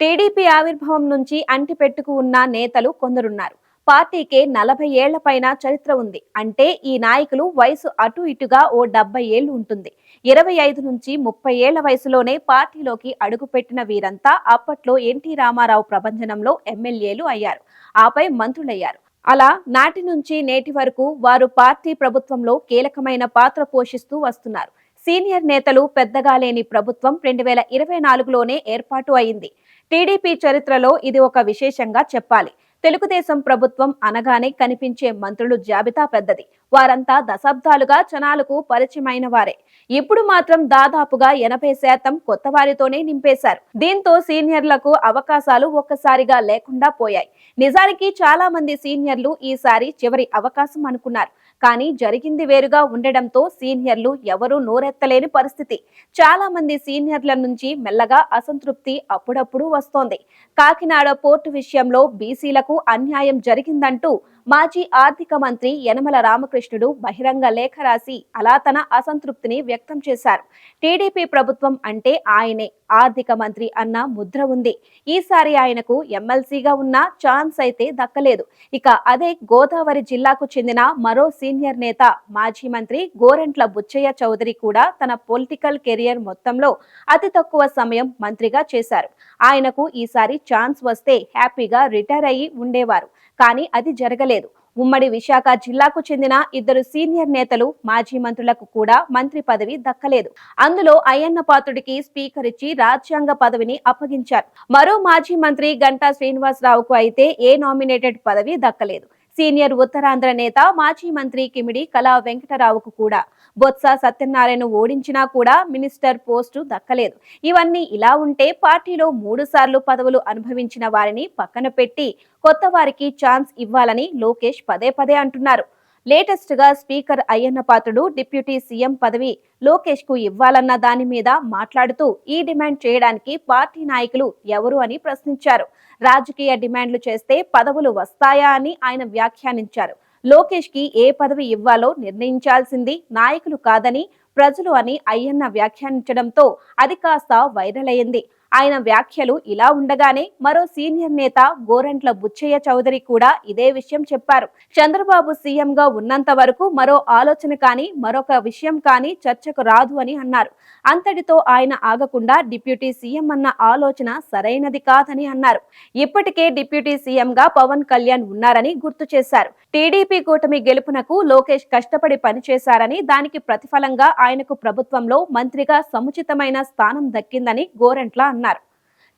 TDP ఆవిర్భావం నుంచి అంటిపెట్టుకు ఉన్న నేతలు కొందరున్నారు. పార్టీకే నలభై ఏళ్ళ పైన చరిత్ర ఉంది. అంటే ఈ నాయకులు వయసు అటు ఇటుగా ఓ డెబ్బై ఏళ్ళు ఉంటుంది. ఇరవై ఐదు నుంచి ముప్పై ఏళ్ళ వయసులోనే పార్టీలోకి అడుగుపెట్టిన వీరంతా అప్పట్లో ఎన్టీ రామారావు ప్రభంజనంలో ఎమ్మెల్యేలు అయ్యారు. ఆపై మంత్రులయ్యారు. అలా నాటి నుంచి నేటి వరకు వారు పార్టీ ప్రభుత్వంలో కీలకమైన పాత్ర పోషిస్తూ వస్తున్నారు. సీనియర్ నేతలు పెద్దగా లేని ప్రభుత్వం రెండు వేల ఇరవై నాలుగులోనే ఏర్పాటు అయింది. టీడీపీ చరిత్రలో ఇది ఒక విశేషంగా చెప్పాలి. తెలుగుదేశం ప్రభుత్వం అనగానే కనిపించే మంత్రులు జాబితా పెద్దది. వారంతా దశాబ్దాలుగా జనాలకు పరిచయమైన వారే. ఇప్పుడు మాత్రం దాదాపుగా ఎనభై శాతం కొత్త వారితోనే నింపేశారు. దీంతో సీనియర్లకు అవకాశాలు ఒక్కసారిగా లేకుండా పోయాయి. నిజానికి చాలా మంది సీనియర్లు ఈసారి చివరి అవకాశం అనుకున్నారు. కానీ జరిగింది వేరుగా ఉండడంతో సీనియర్లు ఎవరూ నోరెత్తలేని పరిస్థితి. చాలా మంది సీనియర్ల నుంచి మెల్లగా అసంతృప్తి అప్పుడప్పుడు వస్తోంది. కాకినాడ పోర్టు విషయంలో బీసీలకు అన్యాయం జరిగిందంటూ మాజీ ఆర్థిక మంత్రి యనమల రామకృష్ణుడు బహిరంగ లేఖ రాసి అలా తన అసంతృప్తిని వ్యక్తం చేశారు. టీడీపీ ప్రభుత్వం అంటే ఆయనే. ఆర్థిక మంత్రి అన్న ముద్ర ఉంది. ఈసారి ఆయనకు ఎమ్మెల్సీగా ఉన్న ఛాన్స్ అయితే దక్కలేదు. ఇక అదే గోదావరి జిల్లాకు చెందిన మరో సీనియర్ నేత మాజీ మంత్రి గోరంట్ల బుచ్చయ్య చౌదరి కూడా తన పొలిటికల్ కెరియర్ మొత్తంలో అతి తక్కువ సమయం మంత్రిగా చేశారు. ఆయనకు ఈసారి ఛాన్స్ వస్తే హ్యాపీగా రిటైర్ అయ్యి ఉండేవారు. కానీ అది జరగలేదు. ఉమ్మడి విశాఖ జిల్లాకు చెందిన ఇద్దరు సీనియర్ నేతలు మాజీ మంత్రులకు కూడా మంత్రి పదవి దక్కలేదు. అందులో అయ్యన్న పాత్రుడికి స్పీకర్ ఇచ్చి రాజ్యాంగ పదవిని అప్పగించారు. మరో మాజీ మంత్రి గంటా శ్రీనివాసరావుకు అయితే ఏ నామినేటెడ్ పదవి దక్కలేదు. సీనియర్ ఉత్తరాంధ్ర నేత మాజీ మంత్రి కిమిడి కళా వెంకటరావుకు కూడా. బొత్స సత్యనారాయణ ఓడించినా కూడా మినిస్టర్ పోస్టు దక్కలేదు. ఇవన్నీ ఇలా ఉంటే పార్టీలో మూడు సార్లు పదవులు అనుభవించిన వారిని పక్కన పెట్టి కొత్త వారికి ఛాన్స్ ఇవ్వాలని లోకేష్ పదే పదే అంటున్నారు. లేటెస్ట్గా speaker Ayyanna Patrudu deputy CM పదవి లోకేష్కు ఇవ్వాలన్న దాని మీద మాట్లాడుతూ ఈ డిమాండ్ చేయడానికి పార్టీ నాయకులు ఎవరు అని ప్రశ్నించారు. రాజకీయ డిమాండ్లు చేస్తే పదవులు వస్తాయా అని ఆయన వ్యాఖ్యానించారు. లోకేష్కి ఏ పదవి ఇవ్వాలో నిర్ణయించాల్సింది నాయకులు కాదని ప్రజలు అని అయ్యన్న వ్యాఖ్యానించడంతో అది కాస్త వైరల్ అయింది ఆయన వ్యాఖ్యలు ఇలా ఉండగానే మరో సీనియర్ నేత గోరంట్ల బుచ్చయ్య చౌదరి కూడా ఇదే విషయం చెప్పారు. చంద్రబాబు సీఎంగా ఉన్నంత వరకు మరో ఆలోచన కానీ మరొక విషయం కానీ చర్చకు రాదు అని అన్నారు. అంతటితో ఆయన ఆగకుండా డిప్యూటీ సీఎం అన్న ఆలోచన సరైనది కాదని అన్నారు. ఇప్పటికే డిప్యూటీ సీఎంగా పవన్ కళ్యాణ్ ఉన్నారని గుర్తు చేశారు. టీడీపీ కూటమి గెలుపునకు లోకేష్ కష్టపడి పనిచేశారని దానికి ప్రతిఫలంగా ఆయనకు ప్రభుత్వంలో మంత్రిగా సముచితమైన స్థానం దక్కిందని గోరంట్ల అన్నారు. పేర్కొన్నారు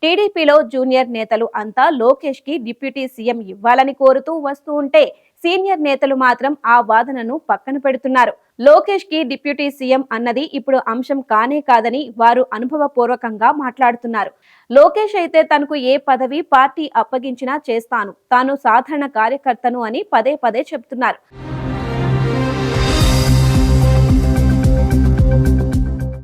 టీడీపీలో జూనియర్ నేతలు అంతా లోకేష్కి డిప్యూటీ సీఎం ఇవ్వాలని కోరుతూ వస్తూ ఉంటే సీనియర్ నేతలు మాత్రం ఆ వాదనను పక్కన పెడుతున్నారు. లోకేష్కి డిప్యూటీ సీఎం అన్నది ఇప్పుడు అంశం కానే కాదని వారు అనుభవపూర్వకంగా మాట్లాడుతున్నారు. లోకేష్ అయితే తనకు ఏ పదవి పార్టీ అప్పగించినా చేస్తాను. తాను సాధారణ కార్యకర్తను అని పదే పదే చెబుతున్నారు.